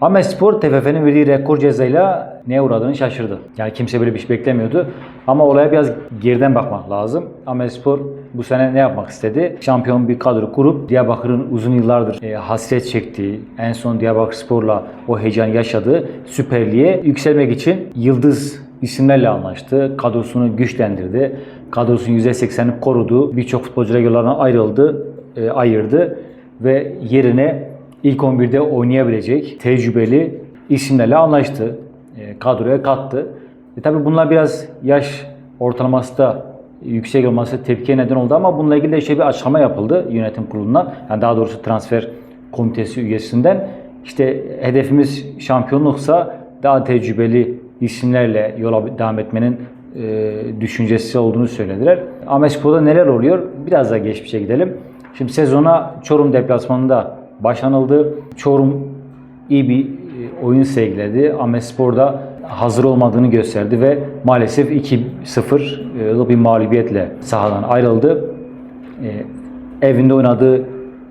Ahmetspor TFF'nin verdiği rekor cezayla neye uğradığını şaşırdı. Yani kimse böyle bir şey beklemiyordu. Ama olaya biraz geriden bakmak lazım. Ahmetspor bu sene ne yapmak istedi? Şampiyon bir kadro kurup Diyarbakır'ın uzun yıllardır e, hasret çektiği, en son Diyarbakır Spor'la o heyecan yaşadığı Süper yükselmek için yıldız isimlerle anlaştı. Kadrosunu güçlendirdi. Kadrosunun %80'ini korudu. Birçok futbolcular yollarına ayrıldı, e, ayırdı ve yerine ilk 11'de oynayabilecek tecrübeli isimlerle anlaştı. E, kadroya kattı. E, tabii bunlar biraz yaş ortalaması da yüksek olması tepkiye neden oldu ama bununla ilgili de işte bir açıklama yapıldı yönetim kuruluna. Yani daha doğrusu transfer komitesi üyesinden. İşte hedefimiz şampiyonluksa daha tecrübeli isimlerle yola devam etmenin e, düşüncesi olduğunu söylediler. Amespor'da neler oluyor? Biraz daha geçmişe gidelim. Şimdi sezona Çorum deplasmanında başlanıldı. Çorum iyi bir e, oyun sergiledi. Amespor'da hazır olmadığını gösterdi ve maalesef 2-0'lık bir mağlubiyetle sahadan ayrıldı. E, evinde oynadığı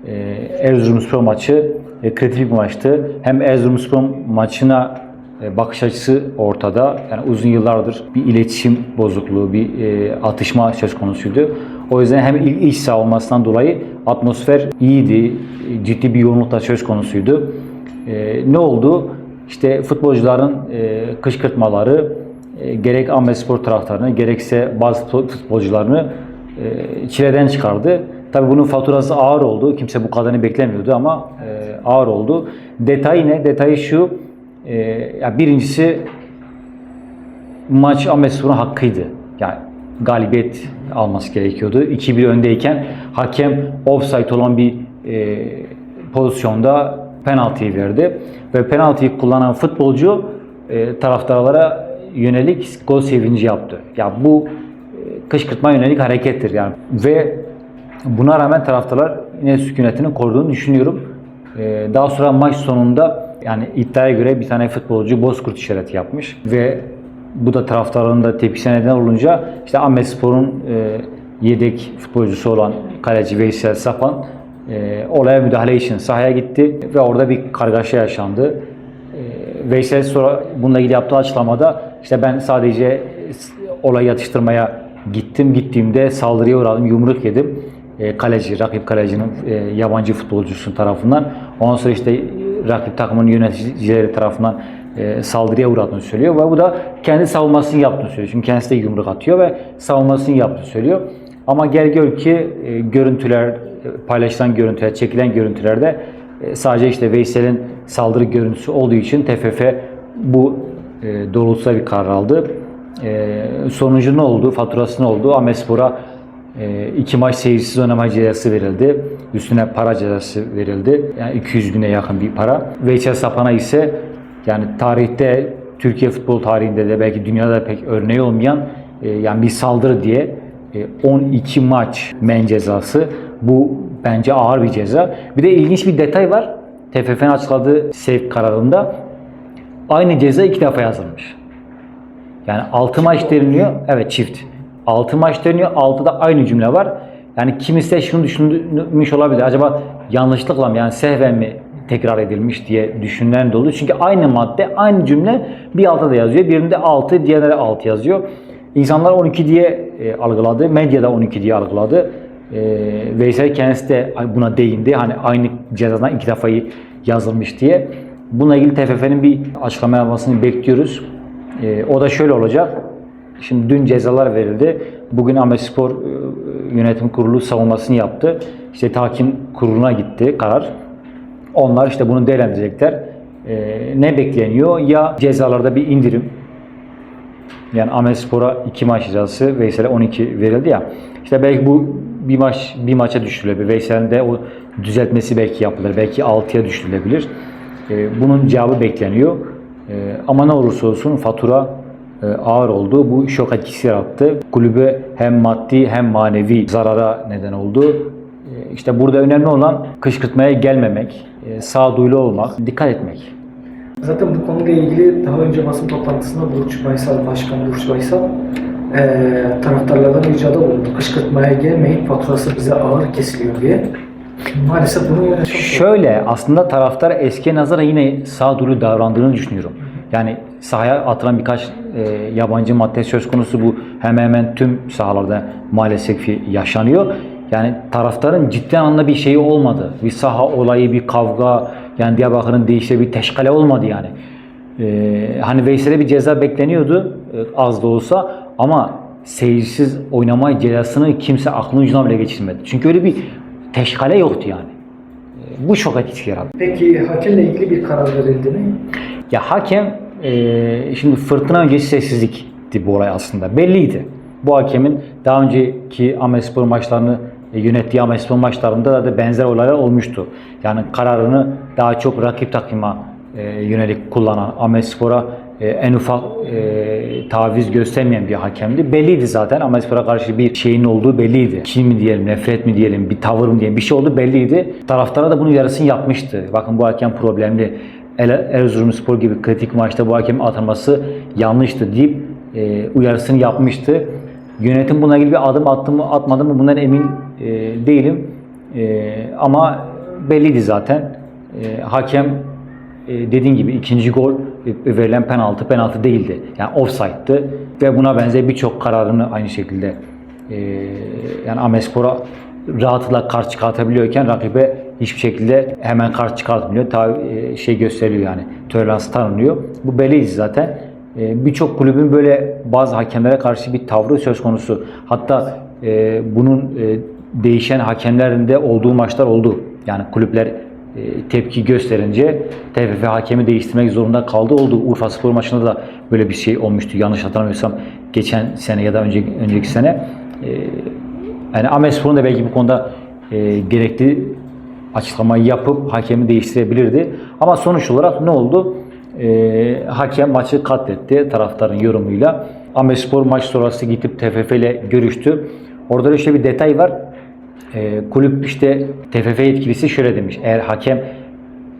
e, Erzurumspor maçı e, kritik bir maçtı. Hem Erzurumspor maçına e, bakış açısı ortada. Yani uzun yıllardır bir iletişim bozukluğu, bir e, atışma söz konusuydu. O yüzden hem il- iç saha olmasından dolayı atmosfer iyiydi. Ciddi bir yoğunluk da söz konusuydu. E, ne oldu? İşte futbolcuların e, kışkırtmaları e, gerek Ahmetspor taraftarını gerekse bazı futbol- futbolcularını e, çileden çıkardı. Tabii bunun faturası ağır oldu. Kimse bu kadarını beklemiyordu ama e, ağır oldu. Detay ne? Detayı şu. E, ya birincisi maç Ahmetspor'un hakkıydı. Yani galibiyet alması gerekiyordu. 2-1 öndeyken hakem offside olan bir e, pozisyonda penaltıyı verdi. Ve penaltıyı kullanan futbolcu e, taraftarlara yönelik gol sevinci yaptı. Ya bu e, kışkırtma yönelik harekettir yani. Ve buna rağmen taraftarlar yine sükunetini koruduğunu düşünüyorum. Ee, daha sonra maç sonunda yani iddiaya göre bir tane futbolcu bozkurt işareti yapmış ve bu da taraftarların da tepkisine neden olunca işte Ahmetspor'un e, yedek futbolcusu olan kaleci Veysel Sapan e, olaya müdahale için sahaya gitti ve orada bir kargaşa yaşandı. E, Veysel sonra bununla ilgili yaptığı açıklamada işte ben sadece olayı yatıştırmaya gittim. Gittiğimde saldırıya uğradım, yumruk yedim. E, kaleci, rakip kalecinin e, yabancı futbolcusu tarafından. Ondan sonra işte rakip takımın yöneticileri tarafından e, saldırıya uğradığını söylüyor ve bu da kendi savunmasını yaptığını söylüyor. Çünkü kendisi de yumruk atıyor ve savunmasını yaptığını söylüyor. Ama gel gör ki e, görüntüler, e, paylaşılan görüntüler, çekilen görüntülerde sadece işte Veysel'in saldırı görüntüsü olduğu için TFF bu e, doğrultusunda bir karar aldı. Sonucu ne oldu? Faturası ne oldu? Ahmetspor'a e, iki maç seyircisiz oynama cezası verildi. Üstüne para cezası verildi. Yani 200 bine yakın bir para. Veysel Sapan'a ise yani tarihte Türkiye futbol tarihinde de belki dünyada pek örneği olmayan e, yani bir saldırı diye e, 12 maç men cezası. Bu bence ağır bir ceza. Bir de ilginç bir detay var. TFF'nin açıkladığı sevk kararında aynı ceza iki defa yazılmış. Yani 6 maç deniliyor. Evet çift. 6 maç deniyor. 6'da aynı cümle var. Yani kimisi de şunu düşünmüş olabilir. Acaba yanlışlıkla mı yani sehven mi tekrar edilmiş diye düşünülen de oluyor. Çünkü aynı madde, aynı cümle bir altta da yazıyor. Birinde 6, diğerinde de 6 yazıyor. İnsanlar 12 diye e, algıladı. Medyada 12 diye algıladı. E, Veysel kendisi de buna değindi. Hani aynı cezadan iki defayı yazılmış diye. Bununla ilgili TFF'nin bir açıklama yapmasını bekliyoruz. E, o da şöyle olacak. Şimdi dün cezalar verildi. Bugün Ahmetspor e, Yönetim Kurulu savunmasını yaptı. İşte tahkim kuruluna gitti karar. Onlar işte bunu değerlendirecekler. E, ne bekleniyor? Ya cezalarda bir indirim. Yani Ahmetspor'a 2 maç cezası, Veysel'e 12 verildi ya. İşte belki bu bir maç bir maça düşürülebilir. Veysel'in de o düzeltmesi belki yapılır. Belki 6'ya düşürülebilir. E, bunun cevabı bekleniyor. E, ama ne olursa olsun fatura e, ağır oldu. Bu şok etkisi yarattı. Kulübe hem maddi hem manevi zarara neden oldu. E, İşte burada önemli olan kışkırtmaya gelmemek, e, sağduyulu olmak, dikkat etmek. Zaten bu konuyla ilgili daha önce basın toplantısında Burç Baysal, Başkan Burç Baysal eee taraftarlardan ricada bulundu. Kışkırtmaya gelmeyin, faturası bize ağır kesiliyor diye. Maalesef bunu yönetiyor. Şöyle aslında taraftar eskiye nazara yine sağduyulu davrandığını düşünüyorum. Yani sahaya atılan birkaç e, yabancı madde söz konusu bu hemen hemen tüm sahalarda maalesef yaşanıyor. Yani taraftarın ciddi anlamda bir şeyi olmadı. Bir saha olayı, bir kavga, yani Diyarbakır'ın değiştiği bir teşkale olmadı yani. E, hani Veysel'e bir ceza bekleniyordu e, az da olsa ama seyircisiz oynama cezasını kimse aklının ucuna bile geçirmedi. Çünkü öyle bir teşkale yoktu yani. E, bu şok etkisi yarattı. Peki hakemle ilgili bir karar verildi mi? Ya hakem e, şimdi fırtına öncesi sessizlikti bu olay aslında. Belliydi. Bu hakemin daha önceki Ahmetspor maçlarını yönettiği Ahmetspor maçlarında da benzer olaylar olmuştu. Yani kararını daha çok rakip takıma e, yönelik kullanan Ahmetspor'a e, en ufak e, taviz göstermeyen bir hakemdi. Belliydi zaten Ahmetspor'a karşı bir şeyin olduğu belliydi. Kin mi diyelim, nefret mi diyelim, bir tavır mı diyelim bir şey oldu belliydi. Taraftara da bunun yarısını yapmıştı. Bakın bu hakem problemli. Erzurumspor gibi kritik maçta bu hakemin atılması yanlıştı deyip e, uyarısını yapmıştı. Yönetim buna ilgili bir adım attı mı atmadı mı bundan emin e, değilim. E, ama belliydi zaten. E, hakem e, dediğin gibi ikinci gol e, verilen penaltı penaltı değildi. Yani offside'dı ve buna benzer birçok kararını aynı şekilde e, yani Amespor'a rahatlıkla karşı çıkartabiliyorken rakibe hiçbir şekilde hemen karşı çıkartmıyor. Ta, e, şey gösteriyor yani tolerans tanınıyor. Bu belliydi zaten. E, Birçok kulübün böyle bazı hakemlere karşı bir tavrı söz konusu. Hatta e, bunun e, değişen hakemlerin de olduğu maçlar oldu. Yani kulüpler e, tepki gösterince TFF hakemi değiştirmek zorunda kaldı oldu. Urfa Spor maçında da böyle bir şey olmuştu. Yanlış hatırlamıyorsam geçen sene ya da önceki, önceki sene. E, yani Amespor'un da belki bu konuda e, gerekli açıklamayı yapıp hakemi değiştirebilirdi. Ama sonuç olarak ne oldu? E, hakem maçı katletti taraftarın yorumuyla. Amespor maç sonrası gidip TFF ile görüştü. Orada da şöyle bir detay var. E, kulüp işte TFF yetkilisi şöyle demiş. Eğer hakem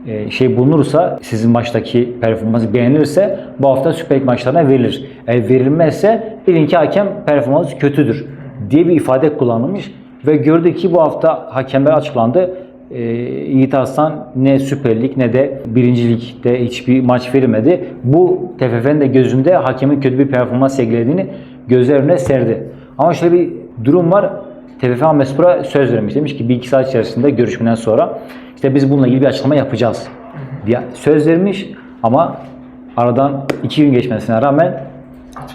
e, şey bulunursa sizin maçtaki performansı beğenilirse bu hafta Süper Lig maçlarına verilir. Eğer verilmezse bilin ki hakem performansı kötüdür diye bir ifade kullanılmış ve gördük ki bu hafta hakemler açıklandı. E, Yiğit Aslan ne Süper Lig ne de 1. Lig'de hiçbir maç verilmedi. Bu TFF'nin de gözünde hakemin kötü bir performans sergilediğini gözler önüne serdi. Ama şöyle bir durum var. TFF Ahmetspor'a söz vermiş. Demiş ki bir iki saat içerisinde görüşmeden sonra işte biz bununla ilgili bir açıklama yapacağız diye söz vermiş ama aradan iki gün geçmesine rağmen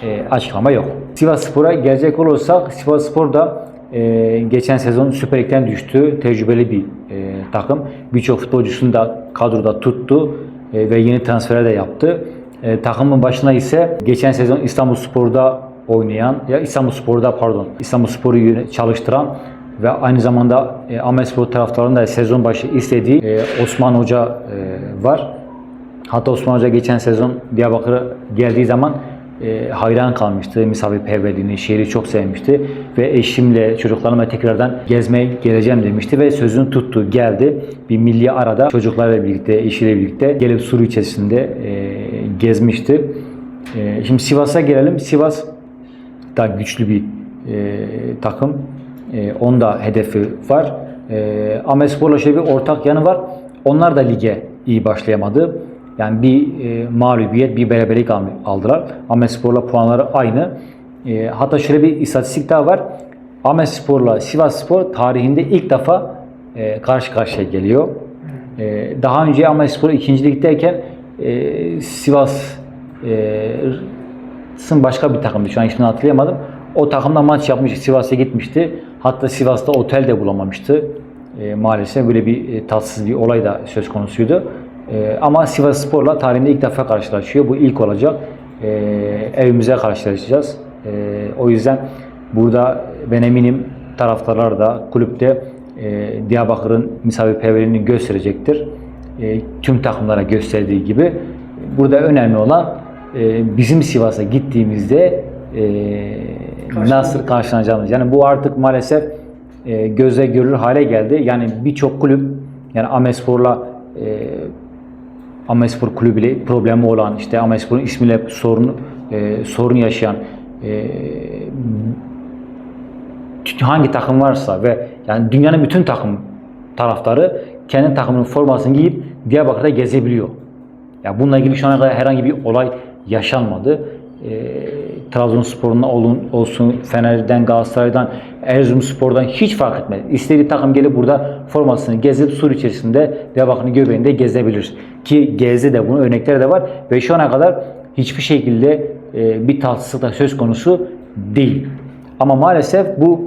e, açıklama yok. Sivas Spor'a gelecek olursak Sivas Spor da e, geçen sezon Süper Lig'den düştü. Tecrübeli bir e, takım. Birçok futbolcusunu da kadroda tuttu e, ve yeni transfer de yaptı. E, takımın başına ise geçen sezon İstanbul Spor'da oynayan ya İstanbul Spor'da pardon İstanbul Spor'u çalıştıran ve aynı zamanda e, Ahmetspor taraftarının da sezon başı istediği e, Osman Hoca e, var. Hatta Osman Hoca geçen sezon Diyarbakır'a geldiği zaman e, hayran kalmıştı. Misafirperverliğini, şehri çok sevmişti. Ve eşimle, çocuklarımla tekrardan gezmeye geleceğim demişti ve sözünü tuttu. Geldi. Bir milli arada çocuklarla birlikte, eşiyle birlikte gelip Suriye içerisinde e, gezmişti. E, şimdi Sivas'a gelelim. Sivas da güçlü bir e, takım. E, onun da hedefi var. E, Amespor'la şöyle bir ortak yanı var. Onlar da lige iyi başlayamadı. Yani bir e, mağlubiyet, bir beraberlik al- aldılar. Amespor'la puanları aynı. E, hatta şöyle bir istatistik daha var. Amespor'la Sivasspor tarihinde ilk defa e, karşı karşıya geliyor. E, daha önce Amespor ikinci ligdeyken e, Sivas e, başka bir takımdı. Şu an ismini hatırlayamadım. O takımda maç yapmış. Sivas'a gitmişti. Hatta Sivas'ta otel de bulamamıştı. E, maalesef böyle bir e, tatsız bir olay da söz konusuydu. E, ama Sivas Spor'la tarihinde ilk defa karşılaşıyor. Bu ilk olacak. E, evimize karşılaşacağız. E, o yüzden burada ben eminim taraftarlar da kulüpte e, Diyarbakır'ın misafirperverliğini gösterecektir. E, tüm takımlara gösterdiği gibi. Burada önemli olan e, bizim Sivas'a gittiğimizde e, nasıl karşılanacağımız. Yani bu artık maalesef e, göze görülür hale geldi. Yani birçok kulüp yani Amespor'la e, Amespor kulübüyle problemi olan işte Amespor'un ismiyle sorun e, sorun yaşayan e, hangi takım varsa ve yani dünyanın bütün takım taraftarı kendi takımının formasını giyip Diyarbakır'da gezebiliyor. Ya bununla ilgili şu ana kadar herhangi bir olay yaşanmadı. E, Trabzonspor'un olsun, Fener'den, Galatasaray'dan, Erzurumspor'dan hiç fark etmez. İstediği takım gelip burada formasını gezip sur içerisinde Diyarbakır'ın göbeğinde gezebilir. Ki gezdi de bunun örnekleri de var ve şu ana kadar hiçbir şekilde e, bir tatsızlık da söz konusu değil. Ama maalesef bu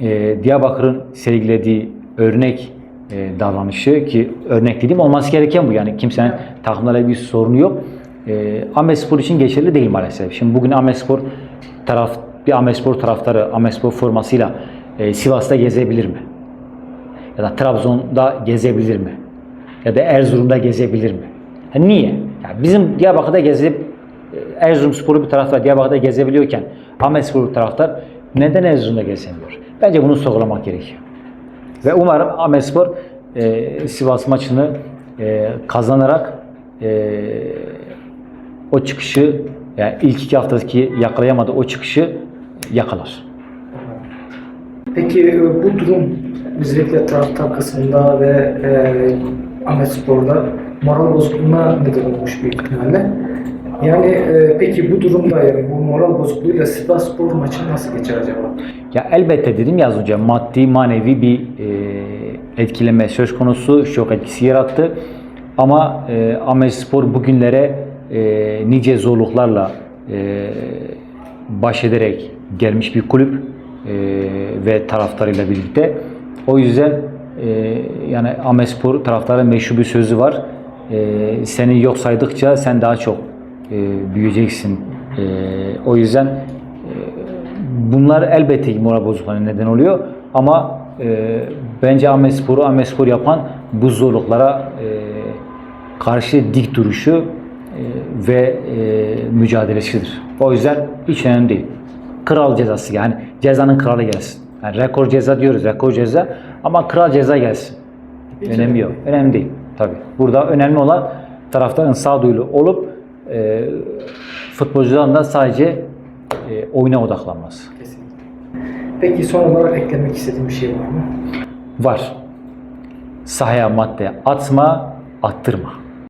e, Diyarbakır'ın sergilediği örnek e, davranışı ki örnek dediğim olması gereken bu yani kimsenin takımlarla bir sorunu yok. E, Ahmetspor için geçerli değil maalesef. Şimdi bugün Ahmetspor taraf bir Ahmetspor taraftarı Ahmetspor formasıyla e, Sivas'ta gezebilir mi? Ya da Trabzon'da gezebilir mi? Ya da Erzurum'da gezebilir mi? Ha, niye? Ya bizim Diyarbakır'da gezip e, Erzurumspor'u bir taraftar Diyarbakır'da gezebiliyorken Ahmetspor bir taraftar neden Erzurum'da gezemiyor? Bence bunu sorgulamak gerekiyor. Ve umarım Ahmetspor e, Sivas maçını e, kazanarak e, o çıkışı yani ilk iki haftaki yakalayamadığı o çıkışı yakalar. Peki e, bu durum özellikle taraftar kısmında ve e, Ahmet Spor'da moral bozukluğuna neden olmuş büyük ihtimalle. Yani e, peki bu durumda yani bu moral bozukluğuyla Sivas Spor maçı nasıl geçer acaba? Ya elbette dedim ya az önce maddi manevi bir e, etkileme söz konusu şok etkisi yarattı. Ama e, Ahmetspor bugünlere e, nice zorluklarla e, baş ederek gelmiş bir kulüp e, ve taraftarıyla birlikte. O yüzden e, yani Ahmetspor taraftarın meşhur bir sözü var. E, seni yok saydıkça sen daha çok e, büyüyeceksin. E, o yüzden e, bunlar elbette ki moral bozukluğuna neden oluyor. Ama e, bence Ahmetspor'u Ahmetspor yapan bu zorluklara e, karşı dik duruşu ve e, mücadelesidir. O yüzden hiç önemli değil. Kral cezası yani cezanın kralı gelsin. Yani rekor ceza diyoruz, rekor ceza ama kral ceza gelsin. Önemi yok. Önemli değil. Tabii. Burada önemli olan taraftarın sağduyulu olup e, futbolcuların da sadece e, oyuna odaklanması. Kesinlikle. Peki son olarak eklemek istediğim bir şey var mı? Var. Sahaya madde atma, attırma.